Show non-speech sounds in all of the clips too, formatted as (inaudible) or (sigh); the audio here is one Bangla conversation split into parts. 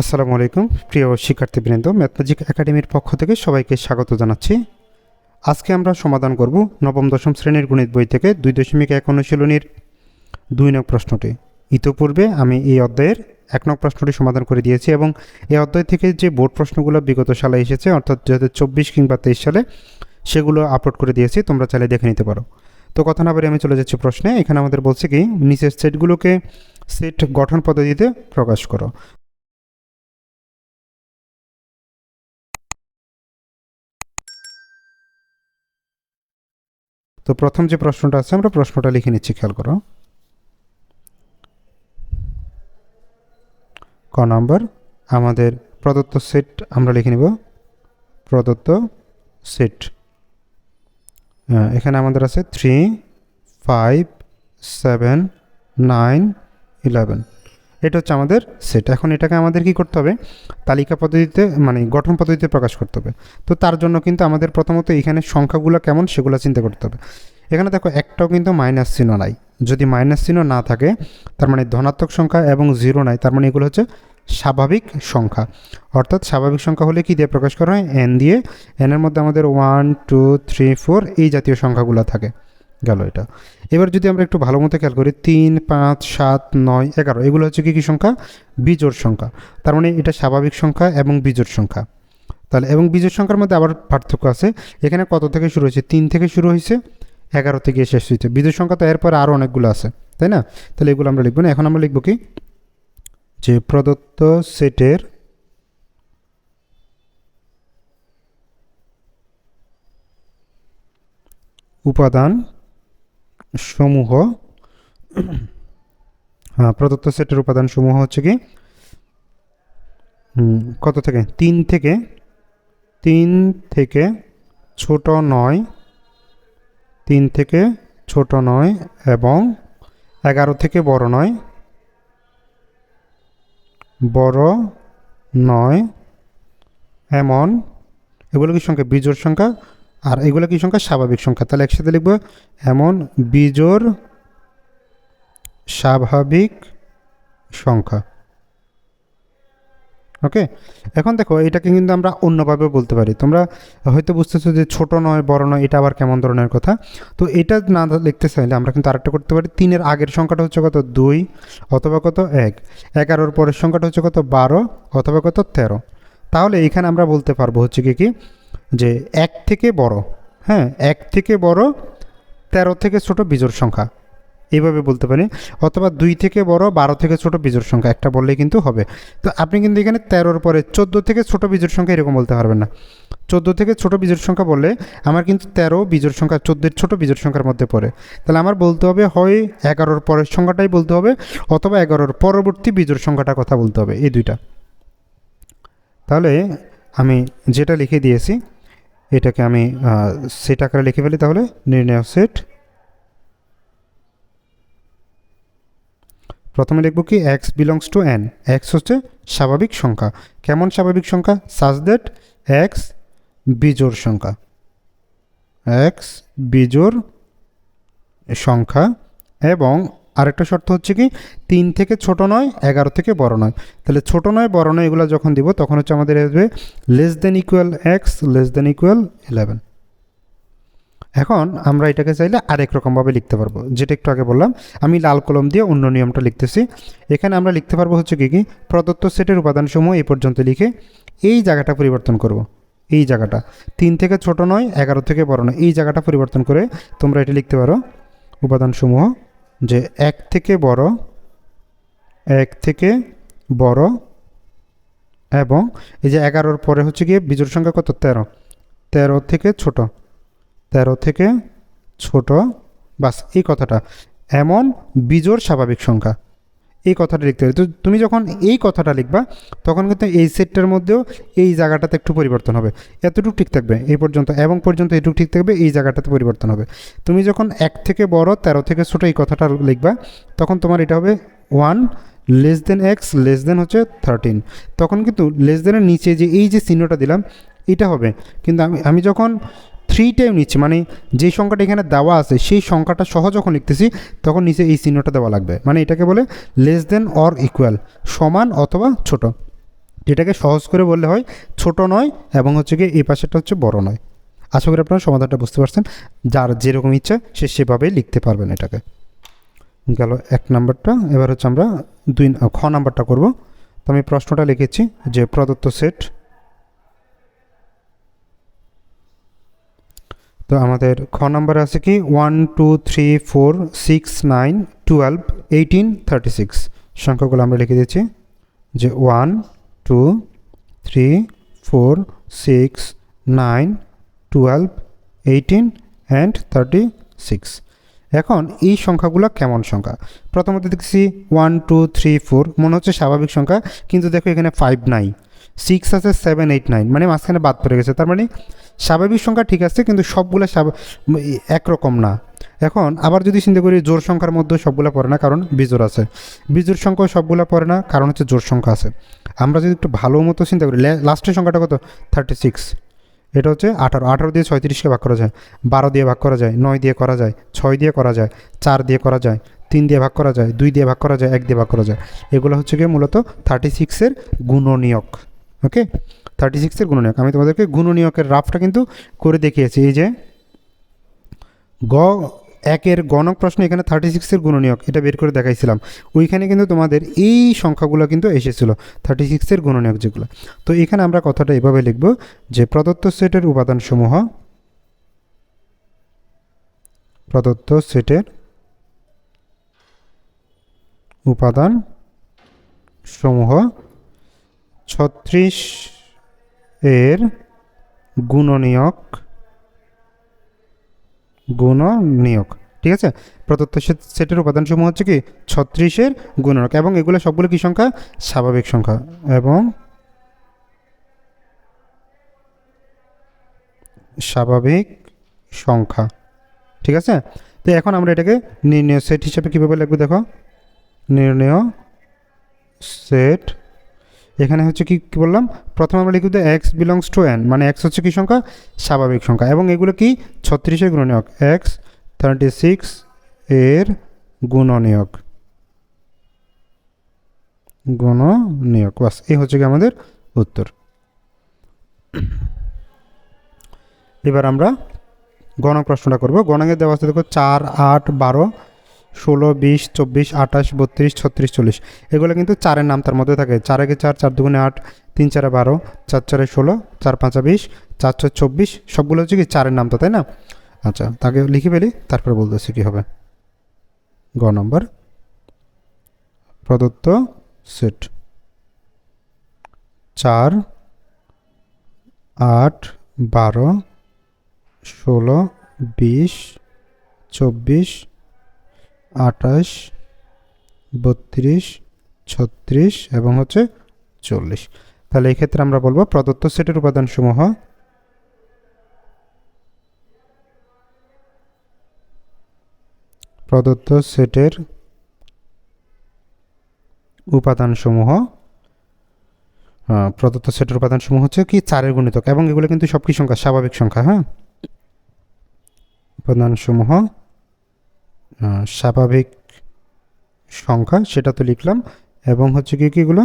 আসসালামু আলাইকুম, প্রিয় শিক্ষার্থীবৃন্দ, ম্যাথমেটিক একাডেমির পক্ষ থেকে সবাইকে স্বাগত জানাচ্ছি। আজকে আমরা সমাধান করব নবম, দশম শ্রেণির গণিত বই থেকে দুই দশমিক এক অনুশীলনীর দুই নং প্রশ্নটি। ইতোপূর্বে আমি এই অধ্যায়ের এক নং প্রশ্নটি সমাধান করে দিয়েছি এবং এই অধ্যায় থেকে যে বোর্ড প্রশ্নগুলো বিগত সালে এসেছে, অর্থাৎ দু হাজার চব্বিশ কিংবা তেইশ সালে, সেগুলো আপলোড করে দিয়েছি, তোমরা চাইলে দেখে নিতে পারো। তো কথা না বলে আমি চলে যাচ্ছি প্রশ্নে। এখানে আমাদের বলছে কি, নিচের সেটগুলোকে সেট গঠন পদ্ধতিতে প্রকাশ করো। তো প্রথম যে প্রশ্নটা আছে, আমরা প্রশ্নটা লিখে নিচ্ছি, খেয়াল করো। ক নম্বর, আমাদের প্রদত্ত সেট আমরা লিখে নিব। প্রদত্ত সেট। এখানে আমাদের আছে three five seven nine eleven এটা হচ্ছে আমাদের সেট এখন এটাকে আমাদের কি করতে হবে? তালিকা পদ্ধতিতে মানে গঠন পদ্ধতিতে প্রকাশ করতে হবে। তো তার জন্য কিন্তু আমাদের প্রথমত এখানে সংখ্যাগুলো কেমন সেগুলো চিন্তা করতে হবে। এখানে দেখো একটাও কিন্তু মাইনাস চিহ্ন নাই। যদি মাইনাস চিহ্ন না থাকে, তার মানে ধনাত্মক সংখ্যা এবং জিরো নাই, তার মানে এগুলো হচ্ছে স্বাভাবিক সংখ্যা। অর্থাৎ স্বাভাবিক সংখ্যা হলে কি দিয়ে প্রকাশ করা হয়? এন দিয়ে। এনের মধ্যে আমাদের ওয়ান টু থ্রি ফোর এই জাতীয় সংখ্যাগুলো থাকে। গেল এটা। এবার যদি আমরা একটু ভালো মতো খেয়াল করি, তিন, পাঁচ, সাত, নয়, এগারো, এগুলো হচ্ছে কি, কী সংখ্যা? বিজোড় সংখ্যা। তার মানে এটা স্বাভাবিক সংখ্যা এবং বিজোড় সংখ্যা। তাহলে, এবং বিজোড় সংখ্যার মধ্যে আবার পার্থক্য আছে। এখানে কত থেকে শুরু হয়েছে? তিন থেকে শুরু হয়েছে, এগারো থেকে শেষ হয়েছে। বিজোড় সংখ্যা তো এরপর আরও অনেকগুলো আছে, তাই না? তাহলে এগুলো আমরা লিখব না। এখন আমরা লিখব কি? যে প্রদত্ত সেটের উপাদান সমূহ হ্যাঁ প্রদত্ত সেটের উপাদান সমূহ হচ্ছে কি? কত থেকে? তিন থেকে তিন থেকে ছোট নয়, তিন থেকে ছোট নয় এবং এগারো থেকে বড় নয় বড় নয়, এমন, এগুলো কি সংখ্যা? বিজোড় সংখ্যা আর এগুলো কি সংখ্যা? স্বাভাবিক সংখ্যা। তাহলে একসাথে লিখব, এমন বিজোড় স্বাভাবিক সংখ্যা। ওকে? এখন দেখো, এটাকে কিন্তু আমরা অন্যভাবে বলতে পারি। তোমরা হয়তো বুঝতেছো যে ছোট নয়, বড় নয়, এটা আবার কেমন ধরনের কথা? তো এটা না লিখতে চাইলে আমরা কিন্তু আরেকটা করতে পারি। তিনের আগের সংখ্যাটা হচ্ছে কত? দুই, অথবা কত? এক। এগারোর পরের সংখ্যাটা হচ্ছে কত? বারো, অথবা কত? তেরো। তাহলে এখানে আমরা বলতে পারব হচ্ছে কি কি যে এক থেকে বড় হ্যাঁ এক থেকে বড়, তেরো থেকে ছোট বিজোড় সংখ্যা। এইভাবে বলতে পারি। অথবা দুই থেকে বড়, বারো থেকে ছোট বিজোড় সংখ্যা, একটা বললেই কিন্তু হবে। তো আপনি কিন্তু এখানে তেরোর পরে চোদ্দ থেকে ছোট বিজোড় সংখ্যা এরকম বলতে পারবেন না। চোদ্দ থেকে ছোট বিজোড় সংখ্যা বললে আমার কিন্তু তেরো বিজোড় সংখ্যা চোদ্দোর ছোট বিজোড় সংখ্যার মধ্যে পড়ে। তাহলে আমার বলতে হবে হয় এগারোর পরের সংখ্যাটাই বলতে হবে, অথবা এগারোর পরবর্তী বিজোড় সংখ্যাটা কথা বলতে হবে, এই দুইটা। তাহলে আমি যেটা লিখে দিয়েছি, এটাকে আমি সেট আকারে লিখে ফেলি তাহলে, নির্ণয় সেট প্রথমে লিখব কি X belongs to N X হচ্ছে স্বাভাবিক সংখ্যা। কেমন স্বাভাবিক সংখ্যা? সাজ দ্যাট এক্স বিজোড় সংখ্যা। এক্স বিজোর সংখ্যা এবং আরেকটা শর্ত হচ্ছে কি, তিন থেকে ছোট নয়, এগারো থেকে বড় নয়। তাহলে ছোট নয়, বড় নয় এগুলো যখন দিব, তখন হচ্ছে আমাদের আসবে less than equal X less than equal eleven এখন আমরা এটাকে চাইলে আরেক রকমভাবে লিখতে পারব, যেটা একটু আগে বললাম। আমি লাল কলম দিয়ে অন্য নিয়মটা লিখতেছি। এখানে আমরা লিখতে পারব হচ্ছে কি কি, প্রদত্ত সেটের উপাদানসমূহ এই পর্যন্ত লিখে এই জায়গাটা পরিবর্তন করব। এই জায়গাটা। তিন থেকে ছোট নয়, এগারো থেকে বড় নয়, এই জায়গাটা পরিবর্তন করে তোমরা এটা লিখতে পারো। উপাদানসমূহ যে এক থেকে বড়, এক থেকে বড় এবং এই যে এগারোর পরে হচ্ছে গিয়ে বিজোর সংখ্যা কত? তেরো। তেরো থেকে ছোট। তেরো থেকে ছোট। বাস এই কথাটা। এমন বিজোর স্বাভাবিক সংখ্যা। এই কথাটা লিখতে হবে। তো তুমি যখন এই কথাটা লিখবা, তখন কিন্তু এই সেটটার মধ্যেও এই জায়গাটাতে একটু পরিবর্তন হবে। এতটুকু ঠিক থাকবে এই পর্যন্ত, এবং পর্যন্ত এটুকু ঠিক থাকবে, এই জায়গাটাতে পরিবর্তন হবে। তুমি যখন এক থেকে বড়, তেরো থেকে ছোটো এই কথাটা লিখবা, তখন তোমার এটা হবে one less than X, less than হচ্ছে থার্টিন। তখন কিন্তু লেস দেনের নিচে যে এই যে চিহ্নটা দিলাম, এটা হবে। কিন্তু আমি আমি যখন থ্রি টাইম নিচ্ছি মানে যে সংখ্যাটা এখানে দেওয়া আছে, সেই সংখ্যাটা সহ যখন লিখতেছি, তখন নিচে এই চিহ্নটা দেওয়া লাগবে। মানে এটাকে বলে লেস দেন অর ইকুয়াল সমান অথবা ছোট। যেটাকে সহজ করে বললে হয় ছোট নয় এবং হচ্ছে কি এই পাশেরটা হচ্ছে বড় নয়। আশা করি আপনারা সমাধানটা বুঝতে পারছেন। যার যেরকম ইচ্ছা, সে সেভাবেই লিখতে পারবেন এটাকে। গেল এক নাম্বারটা, এবার হচ্ছে আমরা দুই, খ নাম্বারটা করব। তো আমি প্রশ্নটা লিখেছি যে প্রদত্ত সেট তো আমাদের খ নাম্বারে আছে কি? One two three four six nine twelve eighteen thirty six সংখ্যাগুলো আমরা লিখে দিচ্ছি। যে one two three four six nine twelve eighteen and thirty six এখন এই সংখ্যাগুলো কেমন সংখ্যা? প্রথমত দেখছি ওয়ান টু থ্রি ফোর মনে হচ্ছে স্বাভাবিক সংখ্যা, কিন্তু দেখো এখানে ফাইভ নাই। সিক্স আছে সেভেন এইট নাইন মানে মাঝখানে বাদ পড়ে গেছে। তার মানে স্বাভাবিক সংখ্যা ঠিক আছে, কিন্তু সবগুলো একরকম না। এখন আবার যদি চিন্তা করি জোর সংখ্যার মধ্যে সবগুলো পড়ে না, কারণ বিজোর আছে। বিজোর সংখ্যা সবগুলো পড়ে না, কারণ হচ্ছে জোর সংখ্যা আছে। আমরা যদি একটু ভালো মতো চিন্তা করি লাস্টের সংখ্যাটা কত? থার্টি সিক্স এটা হচ্ছে আঠারো। আঠারো দিয়ে ছয়ত্রিশকে ভাগ করা যায়। বারো দিয়ে ভাগ করা যায়। নয় দিয়ে করা যায়। ছয় দিয়ে করা যায়। চার দিয়ে করা যায়। তিন দিয়ে ভাগ করা যায়। দুই দিয়ে ভাগ করা যায়। এক দিয়ে ভাগ করা যায়। এগুলো হচ্ছে গিয়ে মূলত থার্টি সিক্সের গুণনীয়ক। ওকে থার্টি সিক্সের গুণনীয়ক। আমি তোমাদেরকে গুণনীয়কের রাফটা কিন্তু করে দেখিয়েছি। এই যে, গ একের গণক প্রশ্ন, এখানে থার্টি সিক্সের গুণনীয়ক। এটা বের করে দেখাইছিলাম। ওইখানে কিন্তু তোমাদের এই সংখ্যাগুলো কিন্তু এসেছিল থার্টি সিক্সের গুণনীয়ক যেগুলো। তো এখানে আমরা কথাটা এভাবে লিখব যে, প্রদত্ত সেটের উপাদানসমূহ, প্রদত্ত সেটের উপাদান সমূহ ছত্রিশ এর গুণনীয়ক গুণনীয়ক। ঠিক আছে? প্রদত্ত সেটের উপাদানসমূহ হচ্ছে কি? ছত্রিশের গুণনীয়ক এবং এগুলো সবগুলো কি সংখ্যা? স্বাভাবিক সংখ্যা এবং স্বাভাবিক সংখ্যা। ঠিক আছে? তো এখন আমরা এটাকে নির্ণয় সেট হিসেবে কীভাবে লিখব দেখো? নির্ণয় সেট এখানে হচ্ছে কি কি বললাম? প্রথমে আমরা লিখব এক্স বিলংস টু এন মানে এক্স হচ্ছে কি সংখ্যা? স্বাভাবিক সংখ্যা। এবং এগুলো কি? ছত্রিশের গুণনীয়ক। এক্স থার্টি সিক্স এর গুণনীয়ক। গুণনীয়ক। বাস, এই হচ্ছে কি আমাদের উত্তর। এবার আমরা গণক প্রশ্নটা করব। গণকের দেওয়া আছে দেখো, চার, আট, বারো ষোলো, বিশ, চব্বিশ, আঠাশ, বত্রিশ, ছত্রিশ, চল্লিশ। এগুলো কিন্তু চারের নাম তার মধ্যে থাকে। চার একে চার চার দুগুণে আট, তিন চারে বারো, চার চারে ষোলো, চার পাঁচা বিশ, চার ছয় চব্বিশ, সবগুলো হচ্ছে কি চারের নাম তো, তাই না? আচ্ছা তাকে লিখে ফেলি, তারপরে বলতেছি কী হবে। গ নম্বর। প্রদত্ত সেট। চার, আট, বারো, ষোলো, বিশ, চব্বিশ আঠাশ বত্রিশ ছত্রিশ এবং হচ্ছে চল্লিশ। তাহলে এই ক্ষেত্রে আমরা বলব প্রদত্ত সেটের উপাদানসমূহ প্রদত্ত সেটের উপাদানসমূহ আহ, প্রদত্ত সেটের উপাদানসমূহ হচ্ছে কি? চারের গুণিতক এবং এগুলো কিন্তু সব কি সংখ্যা স্বাভাবিক সংখ্যা হ্যাঁ? উপাদানসমূহ আহ, স্বাভাবিক সংখ্যা, সেটা তো লিখলাম, এবং হচ্ছে কি, কিগুলো?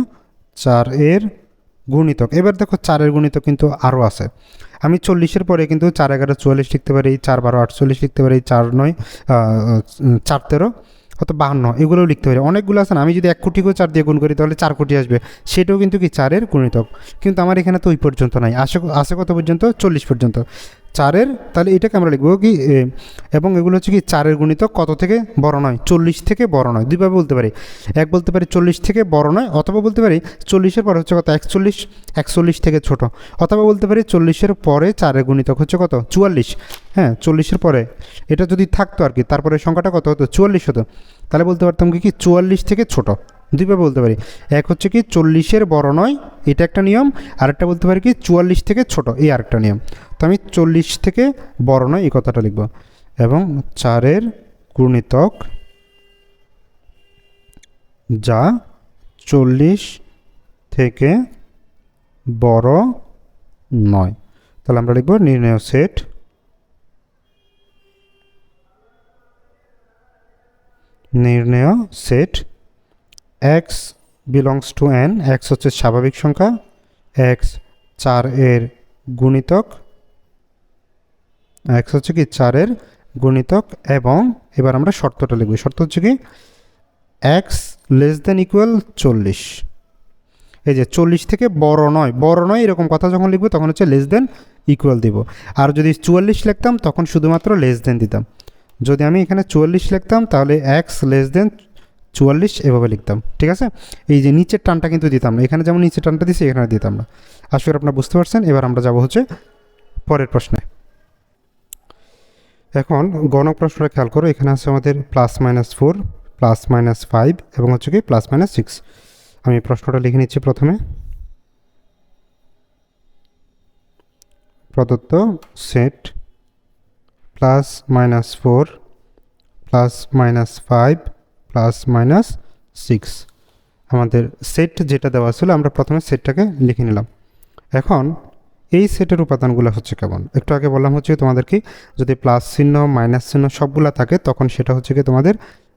চার এর গুণিতক। এবার দেখো, চারের গুণিতক কিন্তু আরও আছে। আমি চল্লিশের পরে কিন্তু চার এগারো চুয়াল্লিশ লিখতে পারি, চার বারো আটচল্লিশ লিখতে পারি, চার নয় চার তেরো হয়তো বাহান্ন, এগুলোও লিখতে পারি। অনেকগুলো আছে না? আমি যদি এক কোটিকেও চার দিয়ে গুণ করি, তাহলে চার কোটি আসবে। সেটাও কিন্তু কি চারের গুণিতক। কিন্তু আমার এখানে তো ওই পর্যন্ত নাই। আসে আসে কত পর্যন্ত? চল্লিশ পর্যন্ত। চারের, তাহলে এটাকে আমরা লিখব কি এবং এগুলো হচ্ছে কি চারের গুণিতক কত থেকে বড় নয়? চল্লিশ থেকে বড় নয়। দুইভাবে বলতে পারি। এক বলতে পারি চল্লিশ থেকে বড় নয়, অথবা বলতে পারি চল্লিশের পরে হচ্ছে কত? একচল্লিশ একচল্লিশ থেকে ছোট। অথবা বলতে পারি চল্লিশের পরে চারের গুণিতক হচ্ছে কত? চুয়াল্লিশ। হ্যাঁ চল্লিশের পরে। এটা যদি থাকতো আর কি, তারপরে সংখ্যাটা কত হতো? চুয়াল্লিশ হতো। তাহলে বলতে পারতাম কি কি? চুয়াল্লিশ থেকে ছোট। দুইভাবে বলতে পারি। এক হচ্ছে কি চল্লিশের বড় নয়, এটা একটা নিয়ম, আরেকটা বলতে পারি কি চুয়াল্লিশ থেকে ছোট, এই আরেকটা নিয়ম। তো আমি চল্লিশ থেকে বড় নয় এই কথাটা লিখব। এবং চারের গুণিতক যা চল্লিশ থেকে বড় নয়। তাহলে আমরা লিখব নির্ণয় সেট নির্ণয় set X belongs to N X হচ্ছে স্বাভাবিক সংখ্যা এক্স চার এর গুণিতক এক্স হচ্ছে কি চারের গুণিতক, এবং এবার আমরা শর্তটা লিখব। শর্ত হচ্ছে কি এক্স লেস দেন ইকুয়াল চল্লিশ। এই যে চল্লিশ থেকে বড় নয় বড় নয় এরকম কথা যখন লিখব তখন হচ্ছে লেস দেন ইকুয়াল দিব। আর যদি চুয়াল্লিশ লিখতাম তখন শুধুমাত্র লেস দেন দিতাম। যদি আমি এখানে চুয়াল্লিশ লিখতাম তাহলে এক্স লেস দেন চুয়াল্লিশ এভাবে লিখতাম, ঠিক আছে? এই যে নিচের টানটা কিন্তু দিতাম না। এখানে যেমন নিচের টানটা দিছি, এখানে দিতাম না। আসলে আপনারা বুঝতে পারছেন, এবার আমরা যাব হচ্ছে পরের প্রশ্নে। এখন গণক প্রশ্নটা খেয়াল করো, এখানে আছে আমাদের plus minus four plus minus five এবং হচ্ছে কি প্লাস মাইনাস সিক্স আমি প্রশ্নটা লিখে নিচ্ছি প্রথমে। প্রদত্ত set plus minus four plus minus five plus minus six আমাদের সেট যেটা দেওয়া ছিল, আমরা প্রথমে সেটটাকে লিখে নিলাম। এখন এই সেটের উপাদানগুলো হচ্ছে কেমন? একটু আগে বললাম হচ্ছে তোমাদের কি যদি প্লাস চিহ্ন মাইনাস চিহ্ন সবগুলা থাকে, তখন সেটা হচ্ছে কি তোমাদের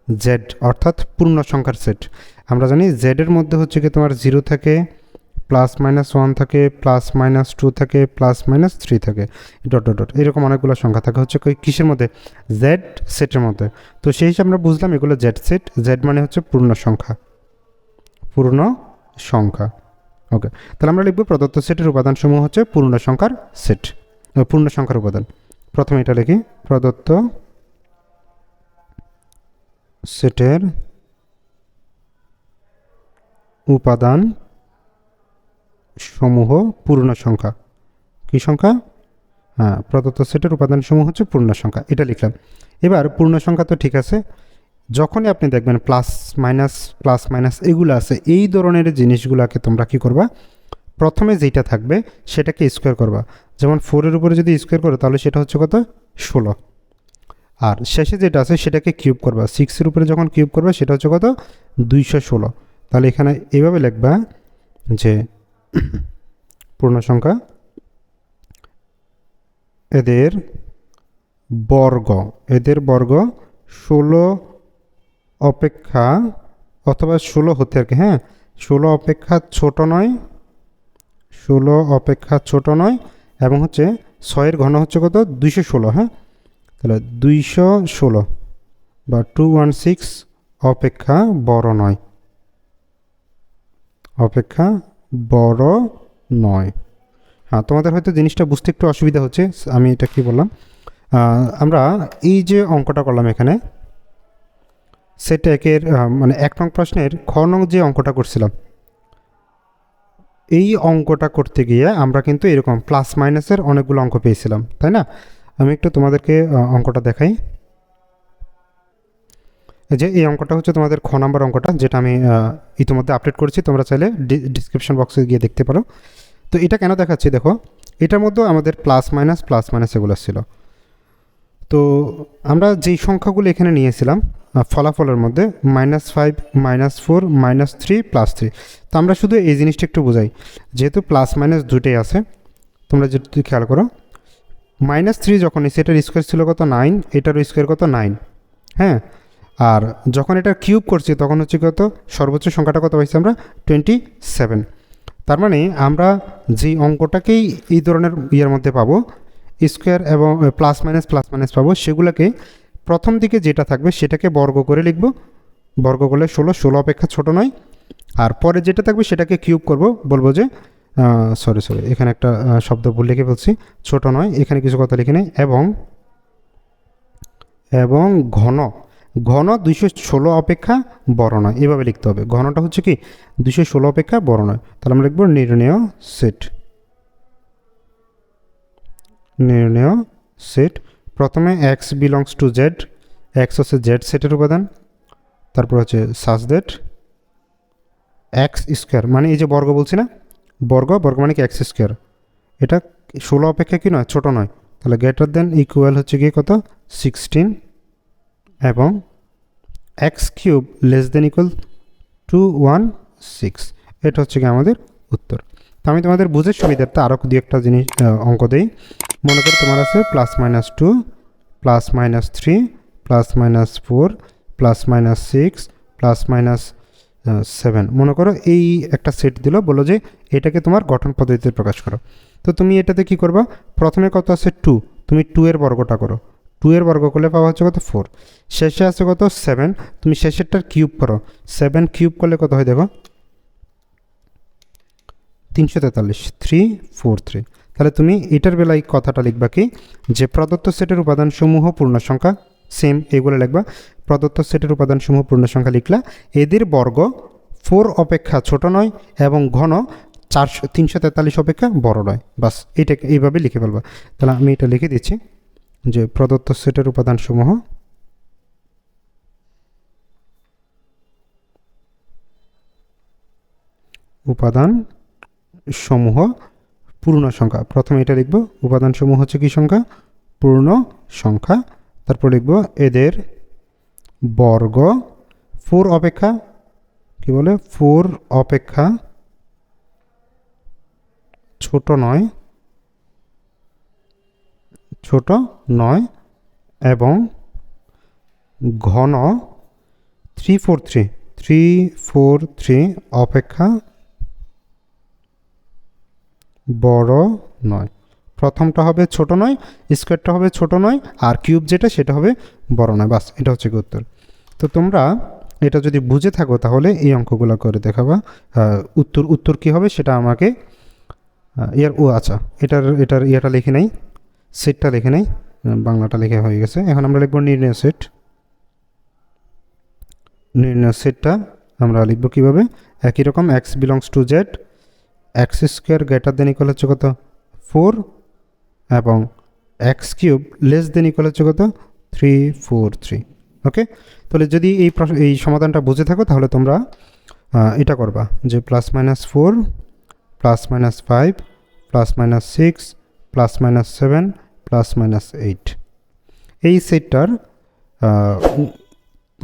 জেড অর্থাৎ পূর্ণ সংখ্যার সেট আমরা জানি জেডের মধ্যে হচ্ছে কি তোমার জিরো থাকে প্লাস মাইনাস ওয়ান থাকে প্লাস মাইনাস টু থাকে প্লাস মাইনাস থ্রি থাকে। ডট ডট ডট এরকম অনেকগুলো সংখ্যা থাকে। হচ্ছে কিসের মধ্যে? জেড সেটের মধ্যে। তো সেই হিসাবে আমরা বুঝলাম এগুলো জেড সেট জেড মানে হচ্ছে পূর্ণ সংখ্যা। পূর্ণ সংখ্যা। ওকে তাহলে আমরা লিখব প্রদত্ত সেটের উপাদানসমূহ হচ্ছে পূর্ণ সংখ্যার সেট পূর্ণ সংখ্যার উপাদান। প্রথমে এটা লিখি। প্রদত্ত সেটের উপাদান সমূহ পূর্ণ সংখ্যা। কি সংখ্যা? হ্যাঁ প্রদত্ত সেটের উপাদান সমূহ হচ্ছে পূর্ণ সংখ্যা, এটা লিখলাম। এবার পূর্ণ সংখ্যা তো ঠিক আছে, যখনই আপনি দেখবেন প্লাস মাইনাস প্লাস মাইনাস এগুলো আছে, এই ধরনের জিনিসগুলোকে তোমরা কি করবা? প্রথমে যেটা থাকবে, সেটাকে স্কোয়ার করবা। যেমন ফোরের উপরে যদি স্কোয়ার করো, তাহলে সেটা হচ্ছে কত? ষোলো। আর শেষে যেটা আছে, সেটাকে কিউব করবা। সিক্সের উপরে যখন কিউব করবে, সেটা হচ্ছে কত? দুইশো ষোলো। তাহলে এখানে এইভাবে লিখবা যে (coughs) পূর্ণ সংখ্যা? এদের বর্গ এদের বর্গ ষোলো অপেক্ষা অথবা ষোলো হতে আর কি হ্যাঁ? ষোলো অপেক্ষা ছোট নয়, ষোলো অপেক্ষা ছোট নয়, এবং হচ্ছে ছয়ের ঘন হচ্ছে কত? দুইশো ষোলো হ্যাঁ? তাহলে দুইশো ষোলো বা টু ওয়ান সিক্স অপেক্ষা বড় নয়। অপেক্ষা বড় নয়। হ্যাঁ তোমাদের হয়তো জিনিসটা বুঝতে একটু অসুবিধা হচ্ছে, আমি এটা কি বললাম? আমরা এই যে অঙ্কটা করলাম এখানে, সেট একের মানে এক নং প্রশ্নের খ নং যে অঙ্কটা করছিলাম, এই অঙ্কটা করতে গিয়ে আমরা কিন্তু এরকম প্লাস মাইনাসের অনেকগুলো অঙ্ক পেয়েছিলাম, তাই না? আমি একটু তোমাদেরকে অঙ্কটা দেখাই। যে এই অঙ্কটা হচ্ছে তোমাদের খ নাম্বার অঙ্কটা, যেটা আমি ইতিমধ্যে আপডেট করেছি। তোমরা চাইলে ডিসক্রিপশন বক্সে গিয়ে দেখতে পারো। তো এটা কেন দেখাচ্ছি দেখো? এটার মধ্যেও আমাদের প্লাস মাইনাস প্লাস মাইনাস এগুলো ছিল। তো আমরা যেই সংখ্যাগুলো এখানে নিয়েছিলাম ফলাফলের মধ্যে minus five minus four minus three plus three তো আমরা শুধু এই জিনিসটা একটু বোঝাই। যেহেতু প্লাস মাইনাস দুটোই আছে, তোমরা যদি খেয়াল করো মাইনাস থ্রি যখন এসে এটার স্কোয়ার ছিল কত? নাইন এটারও স্কোয়ার কত? নাইন হ্যাঁ? আর যখন এটা কিউব করছি, তখন হচ্ছে কত সর্বোচ্চ সংখ্যাটা কত পাইছি আমরা? টোয়েন্টি সেভেন তার মানে আমরা যে অঙ্কটাকেই এই ধরনের ইয়ের মধ্যে পাবো স্কোয়ার এবং প্লাস মাইনাস প্লাস মাইনাস পাবো, সেগুলোকে প্রথম দিকে যেটা থাকবে সেটাকে বর্গ করে লিখব। বর্গ করলে ষোলো ষোলো অপেক্ষা ছোট নয়। আর পরে যেটা থাকবে সেটাকে কিউব করব, বলব যে সরি সরি এখানে একটা শব্দ ভুল লিখে ফেলছি, ছোট নয়, এখানে কিছু কথা লিখে নেই, এবং এবং ঘন। ঘন দুইশো ষোলো অপেক্ষা বড় নয়। এভাবে লিখতে হবে। ঘনটা হচ্ছে কি? দুইশো ষোলো অপেক্ষা বড় নয়। তাহলে আমরা লিখব নির্ণয় সেট। নির্ণয় সেট। প্রথমে X belongs to Z X হচ্ছে জেড সেটের উপাদান, তারপর হচ্ছে সাজ দ্যাট এক্স স্কোয়ার মানে এই যে বর্গ বলছি না? বর্গ বর্গ মানে কি? এক্স স্কোয়ার এটা ষোলো অপেক্ষা কি নয়? ছোটো নয়। তাহলে গ্রেটার দেন ইকুয়াল হচ্ছে গিয়ে কত? সিক্সটিন এবং X cube less than equal to one six এটা হচ্ছে কি আমাদের উত্তর। তো আমি তোমাদের বুঝে সুবিধার্থে আরও দু একটা জিনিস অঙ্ক দিই। মনে করো তোমার আছে plus minus two plus minus three plus minus four plus minus six plus minus seven মনে করো এই একটা সেট দিল, বলো যে এটাকে তোমার গঠন পদ্ধতিতে প্রকাশ করো। তো তুমি এটাতে কি করবা? প্রথমে কত আছে টু তুমি টু এর বর্গটা করো। টু এর বর্গ করলে পাওয়া হচ্ছে কত? ফোর শেষে আছে কত? সেভেন তুমি শেষেরটার কিউব করো। সেভেন কিউব করলে কত হয় দেখো? তিনশো তেতাল্লিশ। থ্রি ফোর থ্রি তাহলে তুমি এটার বেলায় কথাটা লিখবা কি? যে প্রদত্ত সেটের উপাদানসমূহ পূর্ণ সংখ্যা সেম এগুলো লিখবা। প্রদত্ত সেটের উপাদানসমূহ পূর্ণ সংখ্যা লিখলা। এদের বর্গ ফোর অপেক্ষা ছোট নয় এবং ঘন চারশো, তিনশো তেতাল্লিশ অপেক্ষা বড় নয়। বাস, এইটাকে এইভাবে লিখে ফেলবা। তাহলে আমি এটা লিখে দিচ্ছি। যে প্রদত্ত সেটের উপাদানসমূহ। উপাদান সমূহ পূর্ণ সংখ্যা। প্রথমে এটা লিখব উপাদান সমূহ হচ্ছে কি সংখ্যা? পূর্ণ সংখ্যা। তারপর লিখব, এদের বর্গ, ফোর অপেক্ষা। কি বলে? ফোর অপেক্ষা ছোট নয়। ছোট নয় এবং ঘন three four three three four three অপেক্ষা বড় নয়। প্রথমটা হবে ছোট নয়, স্কোয়ারটা হবে ছোট নয়, আর কিউব যেটা সেটা হবে বড় নয়। বাস, এটা হচ্ছে উত্তর। তো তোমরা এটা যদি বুঝে থাকো তাহলে এই অঙ্কগুলো করে দেখাবা। উত্তর উত্তর কি হবে সেটা আমাকে ইয়ার, ও আচ্ছা এটার এটার ইয়েটা লিখে নেই। সেটটা লিখে নেই। বাংলাটা লেখা হয়ে গেছে। এখন আমরা লিখব নির্ণয় সেট নির্ণয় সেটটা আমরা লিখব কীভাবে? একই রকম X belongs to Z X square greater than equal হচ্ছে কত? ফোর এবং X cube less than equal হচ্ছে কত? থ্রি ফোর থ্রি ওকে তাহলে যদি এই এই সমাধানটা বুঝে থাকো, তাহলে তোমরা এটা করবা যে plus minus four plus minus five plus minus six plus minus seven plus minus eight এই সেটটার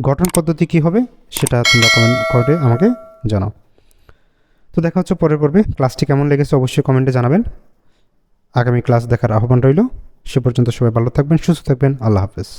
গঠন পদ্ধতি কী হবে? সেটা তোমরা কমেন্ট করে আমাকে জানাও। তো দেখা হচ্ছে পরের পর্বে। ক্লাসটি কেমন লেগেছে অবশ্যই কমেন্টে জানাবেন। আগামী ক্লাস দেখার আহ্বান রইল। সে পর্যন্ত সবাই ভালো থাকবেন, সুস্থ থাকবেন। আল্লাহ হাফেজ।